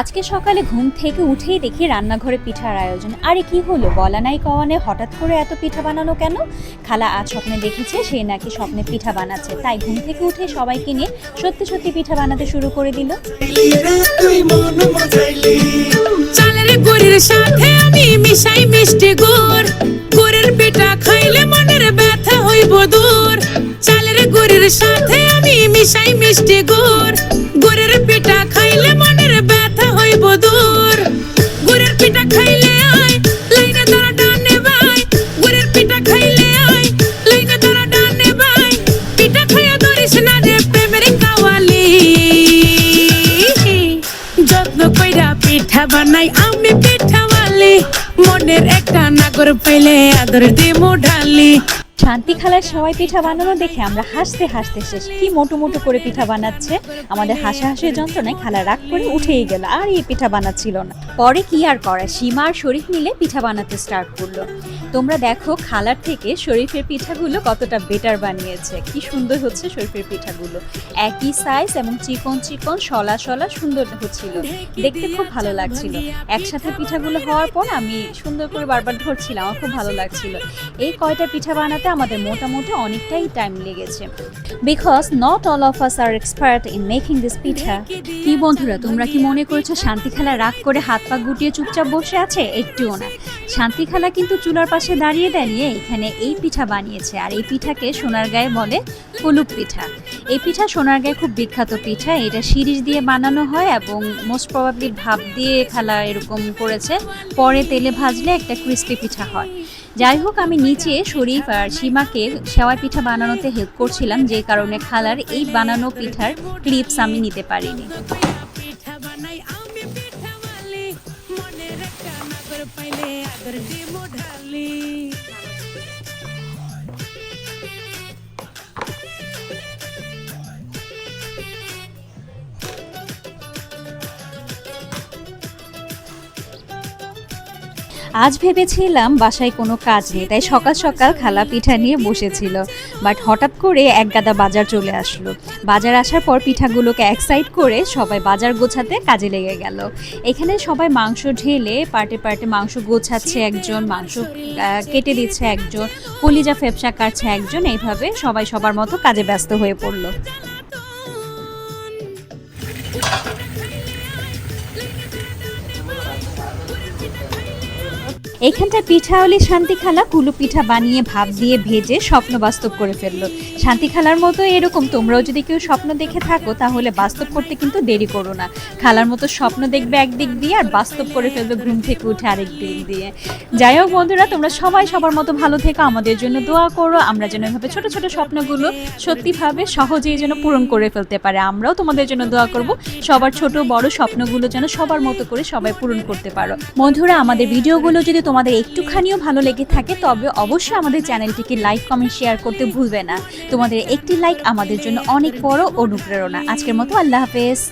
আজকে সকালে ঘুম থেকে উঠেই দেখি রান্নাঘরে পিঠার আয়োজন। আরে কি হলো? বলা নাই কওয়ানে হঠাৎ করে এত পিঠা বানানো কেন? খালা আজ স্বপ্নে দেখেছে, সে নাকি স্বপ্নে পিঠা বানাচ্ছে। তাই ঘুম থেকে উঠে সবাইকে নিয়ে সত্যি সত্যি পিঠা বানাতে শুরু করে দিল। সাথে আমি মিশাই মিষ্টি গুড়। খাইলে ব্যথা মিশাই পিঠা বানাই আমি পিঠাওয়ালি মনের একটা নাগর পাইলে আদর দিমু ঢালি শান্তি খালার সবাই পিঠা বানানো দেখে আমরা হাসতে হাসতে শেষ। কি মোটু মোটু করে পিঠা বানাচ্ছে। আমাদের হাসা হাসাহাসির যন্ত্রণায় খালা রাগ করে উঠেই গেল, আর এই পিঠা বানাচ্ছিল না। পরে কি আর করা সীমা আর শরীফ মিলে পিঠা বানাতে স্টার্ট করল। তোমরা দেখো খালার থেকে শরীফের পিঠাগুলো কতটা বেটার বানিয়েছে। কি সুন্দর হচ্ছে শরীফের পিঠাগুলো। একই সাইজ এবং চিকন চিকন, সলা সলা সুন্দর হচ্ছিল। দেখতে খুব ভালো লাগছিল। একসাথে পিঠাগুলো হওয়ার পর আমি সুন্দর করে বারবার ধরছিলাম, আমার খুব ভালো লাগছিল। এই কয়টা পিঠা বানাতে আমাদের মোটামুটি অনেকটাই টাইম লেগেছে। Because not all of us are expert in making this pitha কি বন্ধুরা, তোমরা কি মনে করেছ শান্তি খেলা রাগ করে হাত পা গুটিয়ে চুপচাপ বসে আছে? একটুও না। শান্তি খেলা কিন্তু চুলার পাশে দাঁড়িয়ে দাঁড়িয়ে এখানে এই পিঠা বানিয়েছে। আর এই পিঠাকে সোনার গায়ে বলে কুলুপ পিঠা। এই পিঠা সোনার গায়ে খুব বিখ্যাত পিঠা। এটা শিরিষ দিয়ে বানানো হয় এবং মোস্ট প্রবাবলি ভাপ দিয়ে খালা এরকম করেছে। পরে তেলে ভাজলে একটা ক্রিস্পি পিঠা হয়। যাই হোক, আমি নিচে শরীফ আর সীমাকে সেওয়াই পিঠা বানানোতে হেল্প করছিলাম। যে কারণে খালার এই বানানো পিঠার ক্লিপস আমি নিতে পারিনি। পিঠা বানাই, আমি একটা পাইলে আদর দিমু ঢালি। আজ ভেবেছিলাম বাসায় কোনো কাজ নেই, তাই সকাল সকাল খালা পিঠা নিয়ে বসেছিল। বাট হঠাৎ করে এক গাদা বাজার চলে আসলো। বাজার আসার পর পিঠাগুলোকে এক সাইড করে সবাই বাজার গোছাতে কাজে লেগে গেল। এখানে সবাই মাংস ঢেলে পার্টে পার্টে মাংস গোছাচ্ছে একজন, মাংস কেটে দিচ্ছে একজন, কলিজা ফেপসা কাটছে একজন, এইভাবে সবাই সবার মতো কাজে ব্যস্ত হয়ে পড়ল। এইখানটা পিঠাওয়ালি শান্তি খালা কুলু পিঠা বানিয়ে ভাপ দিয়ে ভেজে স্বপ্ন বাস্তব করে ফেলল। শান্তি খালার মতো এরকম তোমরাও যদি কেউ স্বপ্ন দেখে থাকো, তাহলে বাস্তব করতে কিন্তু দেরি করো না। খালার মতো স্বপ্ন দেখবে একদিক দিয়ে আর বাস্তব করে ফেলবে ঘুম থেকে উঠে আরেক দিক দিয়ে। যাই হোক বন্ধুরা, তোমরা সবাই সবার মতো ভালো থেকো, আমাদের জন্য দোয়া করো। আমরা যেন এভাবে ছোট ছোট স্বপ্নগুলো সত্যিভাবে সহজেই যেন পূরণ করে ফেলতে পারে। আমরাও তোমাদের জন্য দোয়া করব, সবার ছোট বড় স্বপ্নগুলো যেন সবার মতো করে সবাই পূরণ করতে পারো। বন্ধুরা, আমাদের ভিডিওগুলো যদি তোমাদের একটুখানিও ভালো লেগে থাকে, তবে অবশ্যই আমাদের চ্যানেলটিকে লাইক, কমেন্ট, শেয়ার করতে ভুলবে না। তোমাদের একটি লাইক আমাদের জন্য অনেক বড় অনুপ্রেরণা। আজকের মতো আল্লাহ হাফেজ।